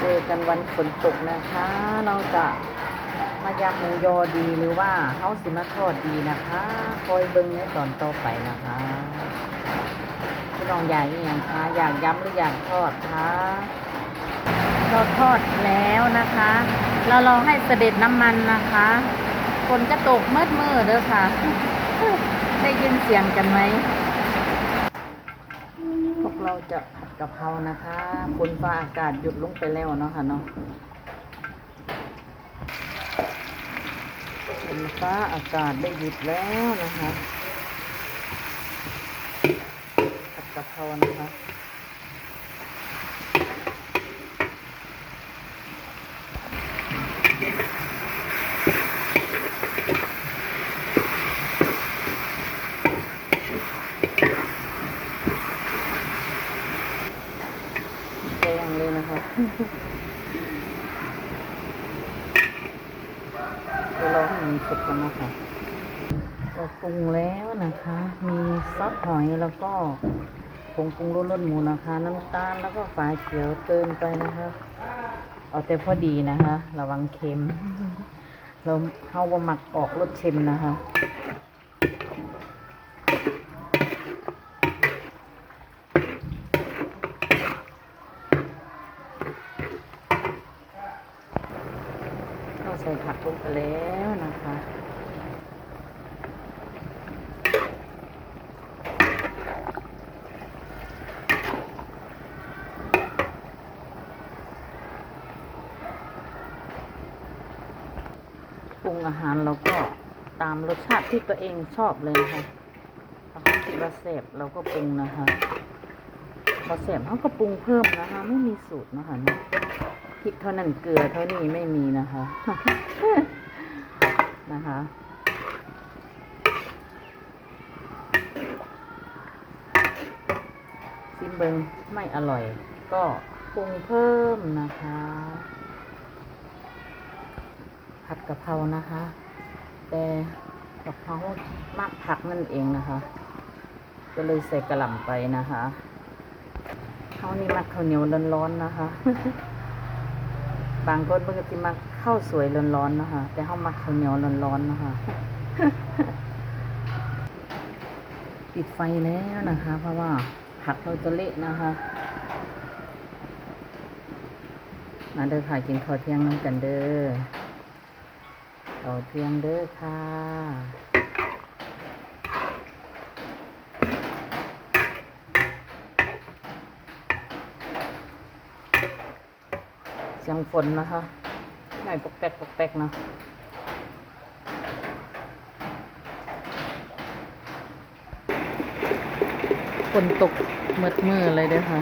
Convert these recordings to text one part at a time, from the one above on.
เจอกันวันฝนตกนะคะเราจะมายำหมูยอดีหรือว่าเฮาสิมาทอดดีนะคะ คอยเบิ่งในตอนต่อไปนะคะพี่น้องอยากอย่างคะอยากย้ำหรืออยากทอดคะเราทอดแล้วนะคะ เรารอให้เสด็จน้ำมันนะคะฝนก็ตกมืดมืดเด้อค่ะ ได้ยินเสียงกันไหมพวกเราจะ กะเพรานะคะฝนฟ้าอากาศหยุดลงไปแล้วเนาะค่ะเนาะฝนฟ้าอากาศได้หยุดแล้วนะคะผัดกะเพรานะคะ แดง เดี๋ยวเราให้มันสุกกันนะคะเราปรุงแล้วนะคะ มีซอสหอยแล้วก็ผงปรุงรสรสหมูนะคะ น้ำตาลแล้วก็ฝาเขียวเติมไปนะคะ เอาแต่พอดีนะคะ ระวังเค็ม เราเข้าว่าหมักออกรสเค็มนะคะ ใส่ผักลงไปแล้วนะคะปรุงอาหารเราก็ตามรสชาติที่ตัวเองชอบเลยนะคะถ้าเขาคิดว่าแซ่บเราก็ปรุงนะคะพอแซ่บเขาก็ปรุงเพิ่มนะคะ ไม่มีสูตรนะคะเนี่ย พริกเท่านั้นเกลือเท่านี้ไม่มีนะคะ นะคะซิมเบิงไม่อร่อย ก็ปรุงเพิ่มนะคะ ผัดกะเพรานะคะ แต่กะเพรามากผักนั่นเองนะคะ ก็เลยใส่กระหล่ำไปนะคะเขาวนี่มักข้าวเหนียวร้อนๆนะคะ บางคนปกติมักข้าวสวยร้อนๆนะคะแต่เขามักข้าวเหนียวร้อนๆนะคะปิดไฟแล้วนะคะ เพราะว่าผักเราจะเละนะคะมาเด้อค่ะกินข้าวเที่ยงน้ำกันเด้อต่อเพียงเด้อค่ะ สียงฝนนะคะหน่อยปกแปกปกแปกเนาะฝนตกมืดมือเลยเด้อค่ะ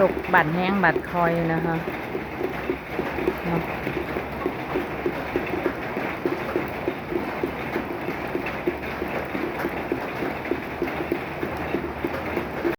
ตกบัดแห้งบัดคอยนะคะเนาะ